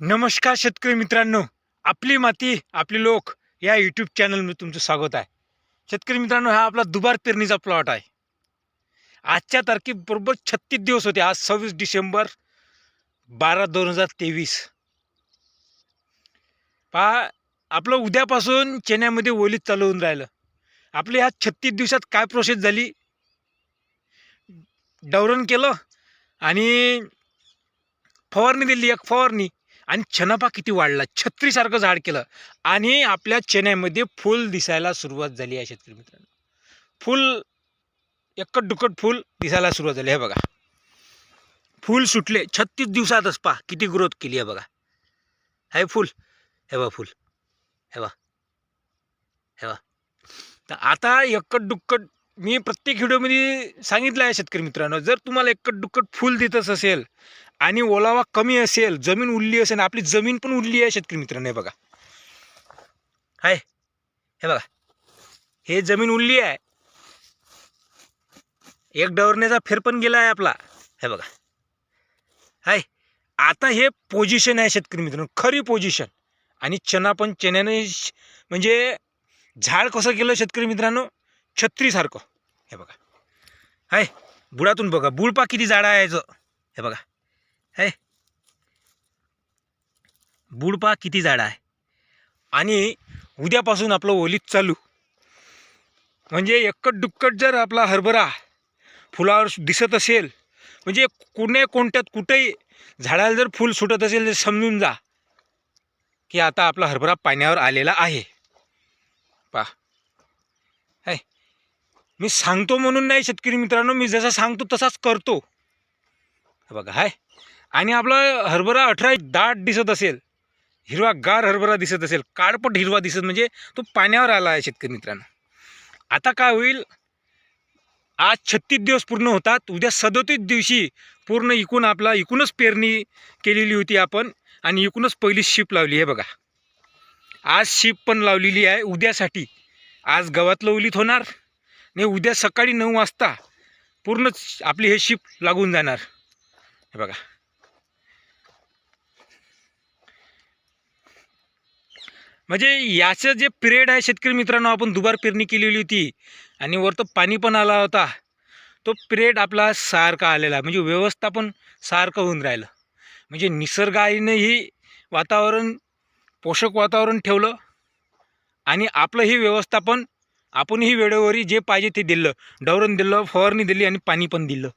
नमस्कार शेतकरी मित्रांनो. आपली माती आपले लोक या यूट्यूब चॅनलमध्ये तुमचं स्वागत आहे. शेतकरी मित्रांनो हा आपला दुबार पेरणीचा प्लॉट आहे. आजच्या तारखेबरोबर छत्तीस दिवस होते. आज सव्वीस डिसेंबर बारा दोन हजार तेवीस. पहा आपलं उद्यापासून चेन्यामध्ये ओलीत चालू होऊन राहिलं. आपली ह्या छत्तीस दिवसात काय प्रोसेस झाली? डवरण केलं आणि फवारणी दिली एक फवारणी. आणि चनापा किती वाढला? छत्रीसारखं झाड केलं. आणि आपल्या चण्यामध्ये फुल दिसायला सुरुवात झाली आहे शेतकरी मित्रांनो. फुल एकट दुकट फुल दिसायला सुरुवात झाली. आहे बघा. फुल सुटले. छत्तीस दिवसातच पा किती ग्रोथ केली आहे बघा. हे फुल. हे बा फुल. हे बा हे बा तर आता एकट दुक्कट मी प्रत्येक व्हिडिओमध्ये सांगितलं आहे शेतकरी मित्रांनो. जर तुम्हाला एकट दुक्कट फुल देतच असेल आणि ओलावा कमी असेल जमीन उरली असेल आपली जमीन पण उरली आहे शेतकरी मित्रांनो हे बघा. हाय. हे बघा. हे जमीन उरली आहे. एक डवरण्याचा फेर पण गेला आहे आपला. हे बघा. हाय. आता हे पोझिशन आहे शेतकरी मित्रांनो खरी पोझिशन आणि चना पण चण्याने म्हणजे झाड कसं केलं शेतकरी मित्रांनो? छत्रीसारखं हे बघा. हाय. बुडातून बघा. बुळपा किती झाडं आहे याचं. हे बघा. है? बुडपा किती झाडं आहे? आणि उद्यापासून आपलं ओलीत चालू. म्हणजे एकट दुक्कट जर आपला हरभरा फुलावर दिसत असेल म्हणजे कुणे कोणत्यात कुठेही झाडाला जर फूल सुटत असेल तर समजून जा की आता आपला हरभरा पाण्यावर आलेला आहे. पा है? मी सांगतो म्हणून नाही शेतकरी मित्रांनो मी जसा सांगतो तसाच करतो. बघा हाय आणि आपला हरभरा अठरा दाट दिसत असेल हिरवा गार हरभरा दिसत असेल काळपट हिरवा दिसत म्हणजे तो पाण्यावर आला आहे शेतकरी मित्रांनो. आता काय होईल? आज छत्तीस दिवस पूर्ण होतात उद्या सदोतीस दिवशी पूर्ण इकून आपला इकूनच पेरणी केलेली होती आपण आणि इकूनच पहिली शिप लावली आहे बघा. आज शिप पण लावलेली आहे उद्यासाठी. आज गव्हातलं उलीत होणार आणि उद्या सकाळी नऊ वाजता पूर्णच आपली हे शिप लागून जाणार. हे बघा. म्हणजे याचं जे पिरियड आहे शेतकरी मित्रांनो आपण दुबार पेरणी केलेली होती आणि वरतं पाणी पण आला होता. तो पिरियड आपला सारखा आलेला आहे. म्हणजे व्यवस्थापन सारखं होऊन राहिलं. म्हणजे निसर्गानेही वातावरण पोषक वातावरण ठेवलं आणि आपलंही व्यवस्थापन आपणही वेळेवरी जे पाहिजे ते दिलं. डवरण दिलं फवारणी दिली आणि पाणी पण दिलं.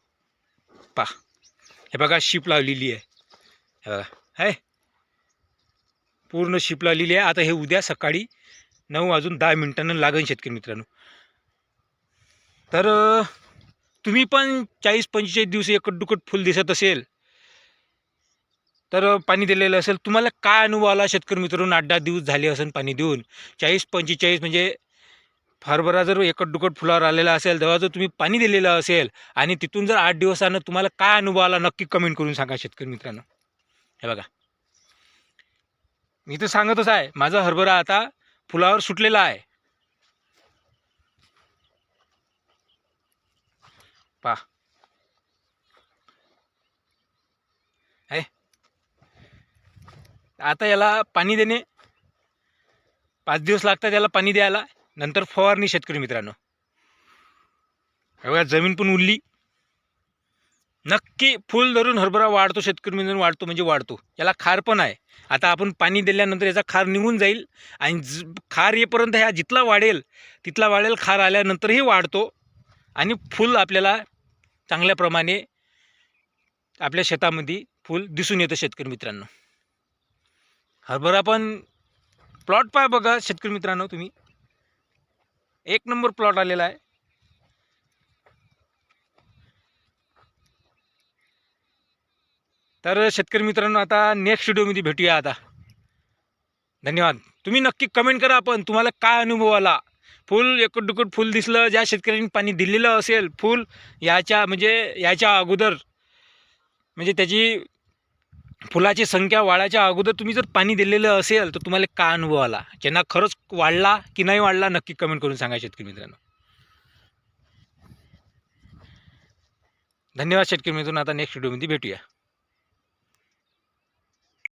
पा हे बघा शिप लावलेली आहे. हे बघा आहे पूर्ण शिप लावलेली आहे. आता हे उद्या सकाळी नऊ वाजून दहा मिनटानं लागेल शेतकरी मित्रांनो. तर तुम्ही पण चाळीस पंचेचाळीस दिवस एकट दुकट फुल दिसत असेल तर पाणी दिलेलं असेल तुम्हाला काय अनुभव आला? शेतकरी मित्रांनो आठ दहा दिवस झाले असेल पाणी देऊन. चाळीस पंचेचाळीस म्हणजे हरभरा जर एकट दुकट फुलावर आलेला असेल तेव्हा जर तुम्ही पाणी दिलेलं असेल आणि तिथून जर आठ दिवसानं तुम्हाला काय अनुभव आला नक्की कमेंट करून सांगा शेतकरी मित्रांनो. हे बघा. मी तर सांगतच आहे माझा हरभरा आता फुलावर सुटलेला आहे. पा आहे आता याला पाणी देणे पाच दिवस लागतात याला पाणी द्यायला नंतर फवारणी शेतकरी मित्रांनो. एवढ्या बघा जमीन पण उरली. नक्की फुल धरून हरभरा वाढतो शेतकरी मिळून वाढतो म्हणजे वाढतो. याला खार पण आहे. आता आपण पाणी दिल्यानंतर याचा खार निघून जाईल आणि ज खार येपर्यंत ह्या जितला वाढेल तिथला वाढेल खार आल्यानंतरही वाढतो आणि फुल आपल्याला चांगल्या प्रमाणे आपल्या शेतामध्ये फुल दिसून येतं शेतकरी मित्रांनो. हरभरा पण प्लॉट पाय बघा शेतकरी मित्रांनो तुम्ही. एक नंबर प्लॉट आलेला आहे. तर शेतकरी मित्रांनो आता नेक्स्ट व्हिडिओमध्ये भेटूया आता. धन्यवाद. तुम्ही नक्की कमेंट करा आपण तुम्हाला काय अनुभव आला? फुल एकट दुकट फुल दिसलं ज्या शेतकऱ्यांनी पाणी दिलेलं असेल फुल याच्या म्हणजे याच्या अगोदर म्हणजे त्याची फुलाची संख्या वाढायच्या अगोदर तुम्ही जर पाणी दिलेलं असेल तर तुम्हाला काय अनुभव आला? ज्यांना खरंच वाढला की नाही वाढला नक्की कमेंट करून सांगा शेतकरी मित्रांनो. धन्यवाद शेतकरी मित्रांनो आता नेक्स्ट व्हिडिओमध्ये भेटूया.